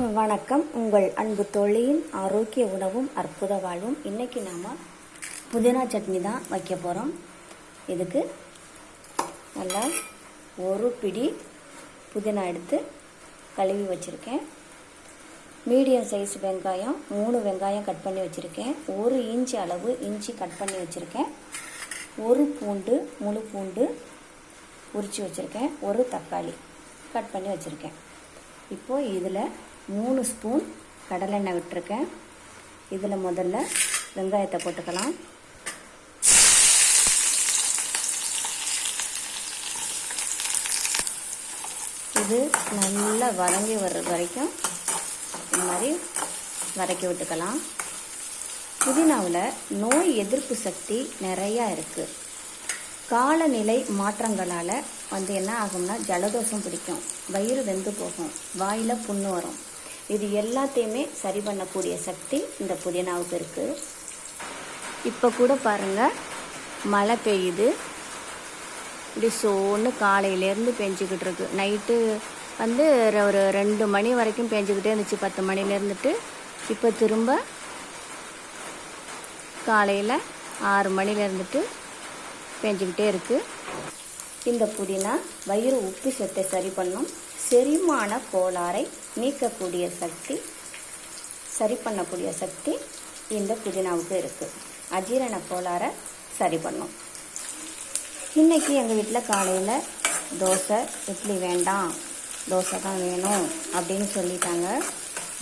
வணக்கம். உங்கள் அன்பு தொழிலும் ஆரோக்கிய உணவும் அற்புத வாழ்வும் இன்னைக்கு நாம புதினா சட்னி தான் வைக்க போகிறோம் இதுக்கு நல்லா ஒரு பிடி புதினா எடுத்து கழுவி வச்சுருக்கேன். மீடியம் சைஸ் வெங்காயம் மூணு வெங்காயம் கட் பண்ணி வச்சுருக்கேன். ஒரு இன்ச்சு அளவு இஞ்சி கட் பண்ணி வச்சுருக்கேன். ஒரு பூண்டு முழு பூண்டு உரித்து வச்சுருக்கேன். ஒரு தக்காளி கட் பண்ணி வச்சுருக்கேன். இப்போது இதில் மூணு ஸ்பூன் கடலெண்ணெய் விட்டுருக்கேன். இதில் முதல்ல வெங்காயத்தை போட்டுக்கலாம். இது நல்லா வதங்கி வர்ற வரைக்கும் இந்த மாதிரி வதக்கி விட்டுக்கலாம். புதினாவில் நோய் எதிர்ப்பு சக்தி நிறையா இருக்குது காலநிலை மாற்றங்களால் வந்து என்ன ஆகும்னா ஜலதோஷம் பிடிக்கும். வயிறு வெந்து போகும். வாயில் புண்ணு வரும். இது எல்லாத்தையுமே சரி பண்ணக்கூடிய சக்தி இந்த புதினாவுக்கு இருக்குது இப்போ கூட பாருங்கள் மழை பெய்யுது. இப்படி சோன்னு காலையிலேருந்து பெஞ்சிக்கிட்டு இருக்கு. நைட்டு வந்து ஒரு ரெண்டு மணி வரைக்கும் பெஞ்சிக்கிட்டே இருந்துச்சு பத்து மணிலேருந்துட்டு இப்போ திரும்ப காலையில் ஆறு மணிலேருந்துட்டு பெஞ்சிக்கிட்டே இருக்குது இந்த புதினா வயிறு உப்பு சத்தை சரி பண்ணும் செரிமான கோளாறை நீக்கக்கூடிய சக்தி சரி பண்ணக்கூடிய சக்தி இந்த புதினாவுக்கு இருக்குது அஜீரண கோளாறை சரி பண்ணும் இன்றைக்கி எங்கள் வீட்டில் காலையில் தோசை இட்லி வேண்டாம் தோசை தான் வேணும் அப்படின்னு சொல்லிட்டாங்க.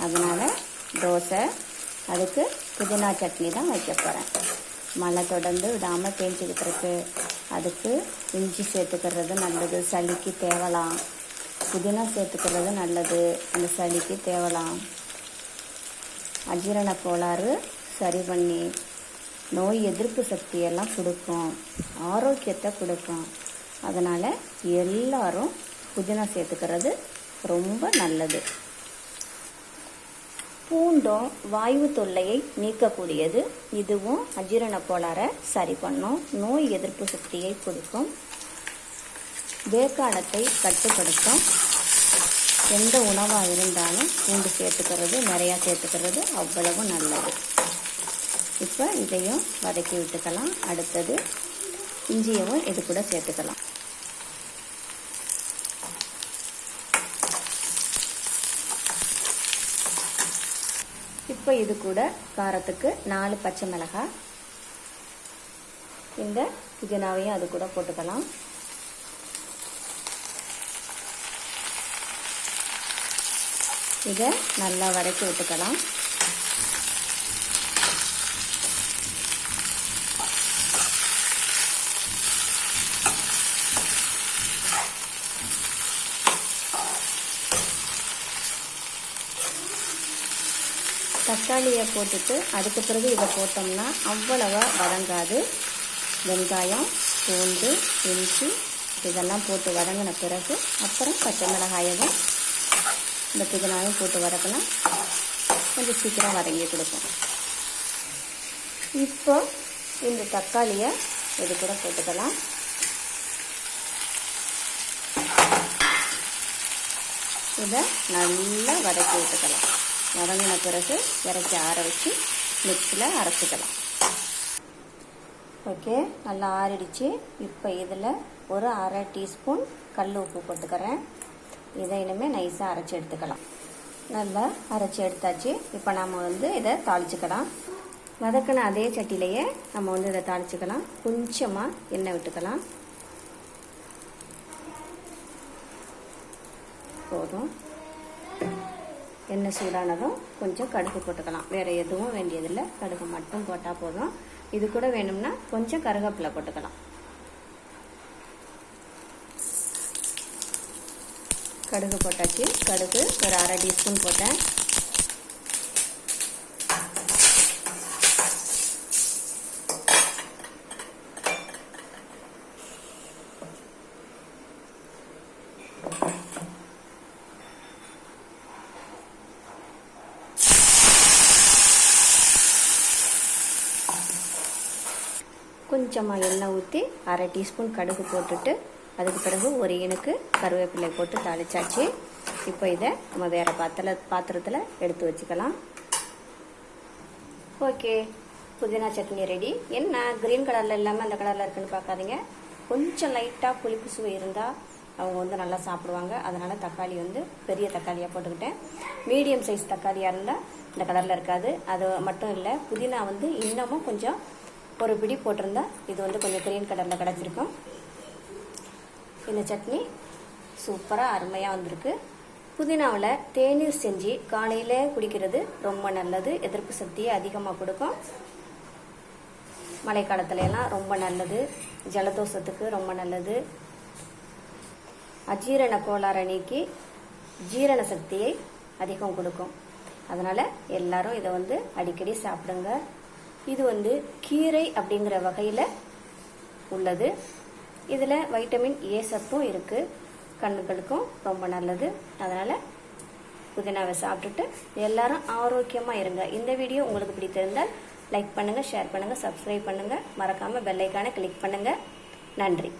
அதனால் தோசை அதுக்கு புதினா சட்னி தான் வைக்க போகிறேன் மழை தொடர்ந்து விடாமல் பேஞ்சிக்கிட்டு இருக்கு. அதுக்கு இஞ்சி சேர்த்துக்கிறது நல்லது. சளிக்கு தேவலாம். புதினா சேர்த்துக்கிறது நல்லது. அந்த சளிக்கு தேவலாம். அஜீரண கோளாறு சரி பண்ணி நோய் எதிர்ப்பு சக்தியெல்லாம் கொடுக்கும். ஆரோக்கியத்தை கொடுக்கும். அதனால் எல்லாரும் புதினா சேர்த்துக்கிறது ரொம்ப நல்லது. பூண்டும் வாயு தொல்லையை நீக்கக்கூடியது. இதுவும் அஜீரண கோளாறை சரி பண்ணும். நோய் எதிர்ப்பு சக்தியை கொடுக்கும். வேக்காடத்தை கட்டுப்படுத்தும். எந்த உணவாக இருந்தாலும் பூண்டு சேர்த்துக்கிறது நிறையா சேர்த்துக்கிறது அவ்வளவு நல்லது. இப்போ இதையும் வதக்கி விட்டுக்கலாம். அடுத்தது இஞ்சியவும் இது கூட சேர்த்துக்கலாம். இப்போ இது கூட காரத்துக்கு நாலு பச்சை மிளகாய். இந்த புதினாவையும் அது கூட போட்டுக்கலாம். இதை நல்லா வதக்கி விட்டுக்கலாம். தக்காளியை போட்டுட்டு அதுக்கு பிறகு இதை போட்டோம்னா அவ்வளவா வதங்காது. வெங்காயம் பூண்டு இஞ்சி இதெல்லாம் போட்டு வதங்கின பிறகு அப்புறம் பச்சை மிளகாயவும் இந்த புதினாவும் போட்டு வதக்கலாம். கொஞ்சம் சீக்கிரம் வதங்கி கொடுப்போம். இப்போ இந்த தக்காளியை இது கூட போட்டுக்கலாம். இதை நல்லா வதக்கி விட்டுக்கலாம். வதங்கின பிறகு இறக்கி ஆற வச்சு மிக்சியில் அரைச்சிக்கலாம். ஓகே நல்லா ஆறிடுச்சு. இப்போ இதில் ஒரு அரை டீஸ்பூன் கல் உப்பு போட்டுக்கிறேன். இதை இனிமேல் நைஸாக அரைச்சி எடுத்துக்கலாம். நல்லா அரைச்சி எடுத்தாச்சு. இப்போ நம்ம வந்து இதை தாளிச்சுக்கலாம். வதக்கின அதே சட்டிலேயே நம்ம வந்து இதை தாளிச்சுக்கலாம். கொஞ்சமாக எண்ணெய் விட்டுக்கலாம். போதும். எண்ணெய் சூடானதும் கொஞ்சம் கடுகு போட்டுக்கலாம். வேறு எதுவும் வேண்டியதில்லை. கடுகு மட்டும் போட்டால் போதும். இது கூட வேணும்னா கொஞ்சம் கருவேப்பிலை போட்டுக்கலாம். கடுகு போட்டாச்சு. கடுகு ஒரு அரை டீஸ்பூன் போட்டேன். கொஞ்சமாக எண்ணெய் ஊற்றி அரை டீஸ்பூன் கடுகு போட்டுட்டு அதுக்கு பிறகு ஒரு இனுக்கு கருவேப்பிலை போட்டு தாளிச்சாச்சு. இப்போ இதை நம்ம வேறு பாத்திர பாத்திரத்தில் எடுத்து வச்சுக்கலாம். ஓகே. புதினா சட்னி ரெடி. என்ன க்ரீன் கலரில் இல்லாமல் அந்த கலரில் இருக்குன்னு பார்க்காதீங்க. கொஞ்சம் லைட்டாக புளிப்பு சுவை இருந்தால் அவங்க வந்து நல்லா சாப்பிடுவாங்க. அதனால் தக்காளி வந்து பெரிய தக்காளியாக போட்டுக்கிட்டேன். மீடியம் சைஸ் தக்காளியாக இருந்தால் இந்த கலரில் இருக்காது. அது மட்டும் இல்லை புதினா வந்து இன்னமும் கொஞ்சம் ஒரு பிடி போட்டிருந்தா இது வந்து கொஞ்சம் க்ரீன் கலரில் கிடச்சிருக்கும். இந்த சட்னி. சூப்பராக அருமையாக வந்திருக்கு. புதினாவில் தேநீர் செஞ்சு காலையில் குடிக்கிறது ரொம்ப நல்லது. எதிர்ப்பு சக்தியை அதிகமாக கொடுக்கும். மழைக்காலத்துல எல்லாம் ரொம்ப நல்லது. ஜலதோஷத்துக்கு ரொம்ப நல்லது. அஜீரண கோளாறு நீக்கி ஜீரண சக்தியை அதிகம் கொடுக்கும். அதனால் எல்லாரும் இதை வந்து அடிக்கடி சாப்பிடுங்க. இது வந்து கீரை அப்படிங்கிற வகையில் உள்ளது. இதில் வைட்டமின் ஏ சத்தும் இருக்குது கண்ணுகளுக்கும் ரொம்ப நல்லது. அதனால் புதினாவை சாப்பிட்டுட்டு எல்லாரும் ஆரோக்கியமாக இருங்க. இந்த வீடியோ உங்களுக்கு பிடித்திருந்தால் லைக் பண்ணுங்கள் ஷேர் பண்ணுங்கள் சப்ஸ்கிரைப் பண்ணுங்கள் மறக்காமல் பெல்லைக்கான கிளிக் பண்ணுங்கள் நன்றி.